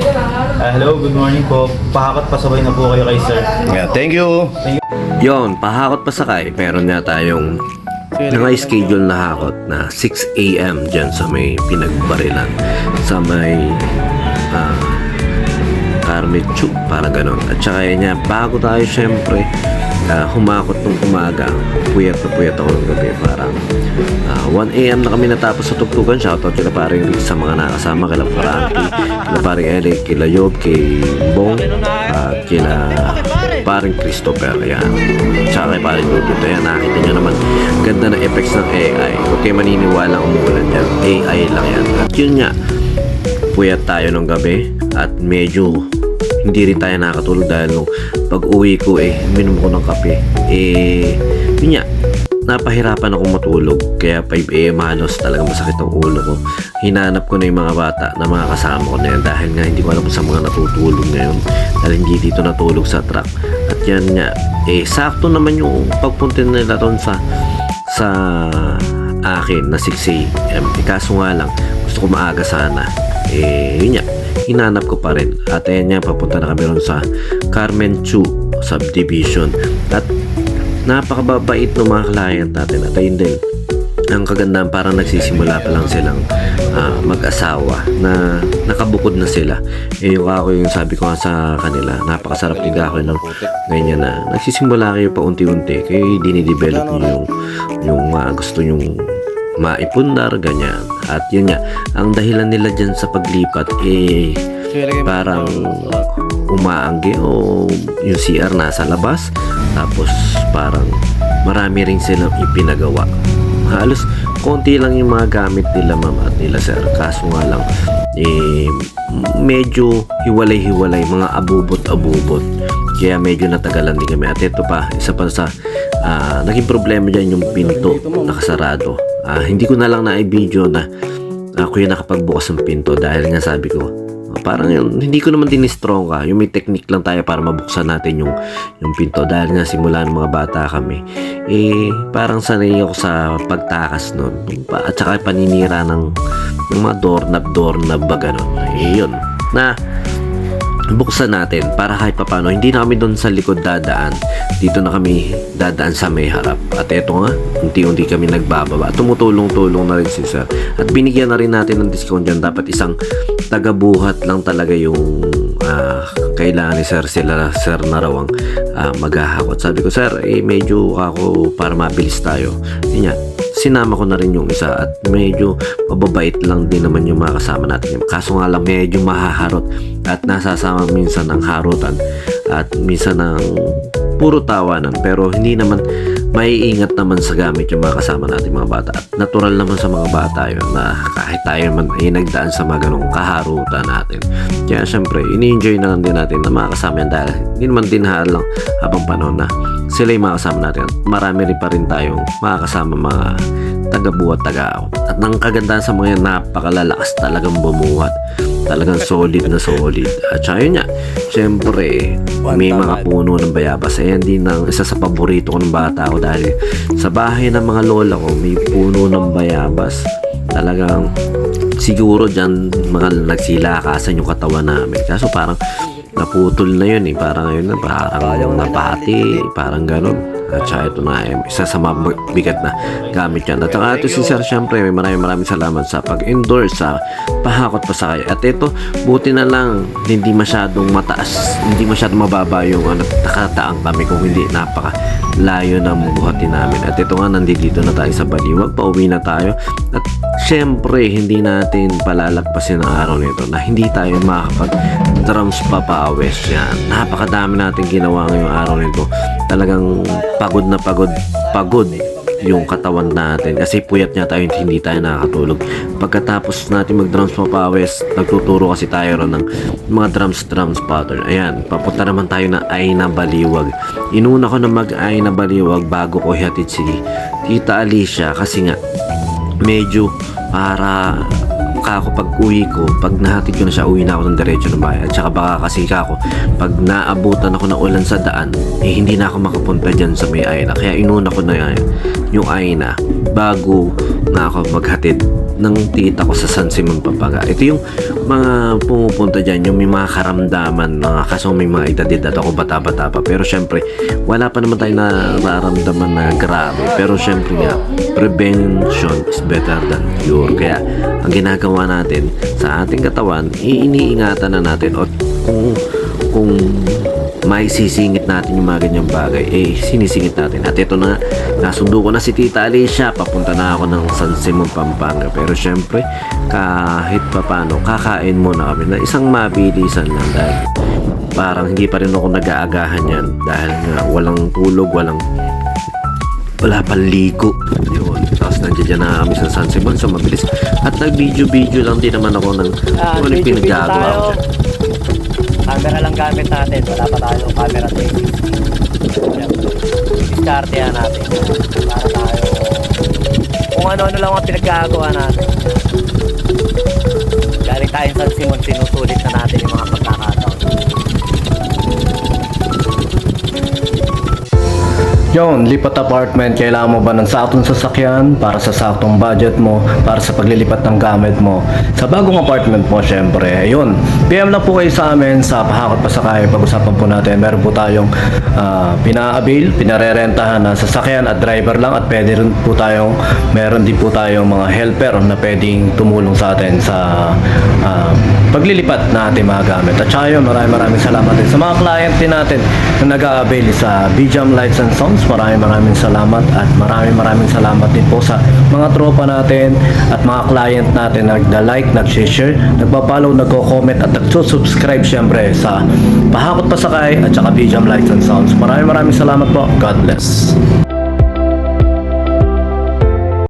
Ah, hello, good morning po. Pahakot pasabay na po kayo kay sir. Yeah, thank you. Yon, pahakot pa sakay. Meron na tayong naka-schedule na hakot na 6 a.m. dyan sa may pinagbarilan. Sa may uh, Carmechu, parang ganun. At saka yun niya, bago tayo syempre ah, humakot nung umaga, puyat na puyat ako ng gabi. Parang ah, 1 a.m. na kami natapos sa tugtugan. Shoutout kila paring Rick sa mga nakasama, kila Frankie, kila paring Eric, kila Yob, kay Bong, at kila paring Christopher. Yan. Tsaka kay paring Lupito. Yan, nakita nyo naman. Ganda ng effects ng AI. Kayo maniniwala umuulan yan. AI lang yan. At yun nga, puyat tayo ng gabi at medyo hindi rin tayo nakatulog dahil nung pag uwi ko eh minom ko ng kape eh yun nga napahirapan ako matulog kaya 5am halos talaga masakit ang ulo ko. Hinanap ko na yung mga bata na mga kasama ko na yan dahil nga hindi ko alam sa mga natutulog ngayon dahil hindi dito natulog sa truck. At yan nga eh sakto naman yung pagpunta nila doon sa sa akin na 6am eh, kaso nga lang gusto ko maaga sana. Eh yun nga hinanap ko pa rin. At ayan nga papunta na kami ron sa Carmen Chu subdivision. At napakababait ng mga client natin at ayun din ang kagandahan parang nagsisimula pa lang silang ah, mag-asawa na nakabukod na sila. Eh yung ako yung sabi ko nga sa kanila napakasarap din ako ng ganyan na. Nagsisimula kayo pa unti-unti kayo dinidevelop nyo yung yung mga gusto yung maipundar ganyan. At yun nga ang dahilan nila dyan sa paglipat eh parang umaanggi o yung CR nasa labas tapos parang marami rin silang ipinagawa. Halos konti lang yung mga gamit nila ma'am at nila sir. Kaso nga lang eh medyo hiwalay-hiwalay mga abubot-abubot. Kaya medyo natagalan din kami. At ito pa isa pa sa ah, naging problema dyan yung pinto nakasarado. Ah, hindi ko na lang na i-video na ako yung nakapagbukas ng pinto dahil nga sabi ko parang yun, hindi ko naman din strong ka yung may technique lang tayo para mabuksan natin yung yung pinto. Dahil nga simula ng mga bata kami eh parang sanay ako sa pagtakas nun. At saka paninira ng, ng mga doorknob doorknob ba ganun. Eh yun. Na buksan natin para kahit papano hindi na kami doon sa likod dadaan. Dito na kami dadaan sa may harap. At eto nga unti-unti kami nagbababa. Tumutulong-tulong na rin si sir. At binigyan na rin natin ng discount dyan. Dapat isang tagabuhat lang talaga yung ah, kailangan ni sir sila sir na raw ang ah, maghahakot sabi ko sir eh medyo ako para mabilis tayo yun nga sinama ko na rin yung isa at medyo mababait lang din naman yung mga kasama natin. Kaso nga lang medyo mahaharot at nasasama minsan ng harutan at minsan ng puro tawanan pero hindi naman maiingat naman sa gamit yung mga kasama natin mga bata. At natural naman sa mga bata yun na kahit tayo naman ay nagdaan sa mga ganong kaharutan natin. Kaya syempre ini-enjoy na lang din natin na mga kasama yan dahil hindi naman din lang habang panahon na sila yung mga kasama natin. At marami rin pa rin tayong mga kasama mga taga-buhat, taga-out. At ang kagandahan sa mga yan, napakalalakas talagang bumuhat. Talagang solid na solid. At saka yun nga, syempre, may mga puno ng bayabas. Ayan din ang isa sa paborito ko ng bata ko dahil sa bahay ng mga lola ko, may puno ng bayabas. Talagang siguro dyan mga nagsilakasan yung katawan namin. Kaso parang naputol na yun eh. Parang yun na, parang yung napati, parang ganun. At saka ito na eh, isa sa mabigat na gamit yan. At saka ito si Sir, syempre, may maraming maraming salamat sa pag-endorse sa pahakot pa sa kaya. At ito, buti na lang, hindi masyadong mataas, hindi masyadong mababa yung ano, nakataang kami kung hindi napaka layo ng buhatin namin. At ito nga, nandito na tayo sa Baliwag, pauwi na tayo. At syempre, hindi natin palalagpasin ang araw nito na hindi tayo makakapag drums papawes yan. Napakadami natin ginawa ngayong araw nito. Talagang pagod na pagod, pagod yung katawan natin. Kasi puyat niya tayo hindi tayo nakakatulog. Pagkatapos natin mag drums papawes nagtuturo kasi tayo ron ng mga drums drums pattern. Ayan papunta naman tayo na ay na baliwag. Inuna ko na mag ay na baliwag bago ko hihatid si Tita Alicia kasi nga medyo para baka ako pag uwi ko, pag nahatid ko na siya, uwi na ako ng diretso ng bahay. At saka baka kasi ako, pag naabutan ako ng ulan sa daan, eh hindi na ako makapunta dyan sa may Aina. Kaya inuna ko na yung Aina bago na ako maghatid ng tita ko sa San Simon Pampaga. Ito yung mga pumupunta dyan, yung may mga karamdaman, mga kaso may mga edad-edad ako bata-bata pa. Pero syempre, wala pa naman tayo nararamdaman na grabe. Pero syempre nga, prevention is better than cure. Kaya, ang ginagawa natin sa ating katawan, iniingatan na natin o kung kung may sisingit natin yung mga ganyang bagay, eh sinisingit natin. At ito na, nasundo ko na si Tita Alicia, papunta na ako ng San Simon, Pampanga. Pero syempre, kahit papano, kakain muna kami na isang mabilisan lang dahil parang hindi pa rin ako nag-aagahan yan dahil nga walang tulog, walang wala pang ligo. Yun. Tapos nandiyan na kami sa San Simon, so mabilis. At nag-video-video lang din naman ako ng Ah, kung ano yung pinagagawa ko tayo. dyan. Camera lang gamit natin. Wala pa tayong camera tape. Discartehan natin. Para tayo kung ano-ano lang ang pinaggagawa natin. Galing tayo sa Simon, sinusulit na natin yung mga Yon, lipat apartment, kailangan mo ba ng saktong sasakyan para sa saktong budget mo, para sa paglilipat ng gamit mo. Sa bagong apartment mo, syempre, yun. PM lang po kayo sa amin sa Pahakot Pasakay. Pag-usapan po natin, meron po tayong uh, pina-avail, pinarerentahan na sasakyan at driver lang at pwede rin po tayong, meron din po tayong mga helper na pwedeng tumulong sa atin sa ah, paglilipat na ating mga gamit. At saka yun, maraming maraming salamat din sa mga client din natin na nag-a-avail sa Bijam Lights and Sounds. Maraming maraming salamat at maraming maraming salamat din po sa mga tropa natin at mga client natin na nagda-like, nag-share, nagpa-follow, nagko-comment at nagsusubscribe syempre sa Pahakot Pasakay at saka Bijam Lights and Sounds. Maraming maraming salamat po. God bless.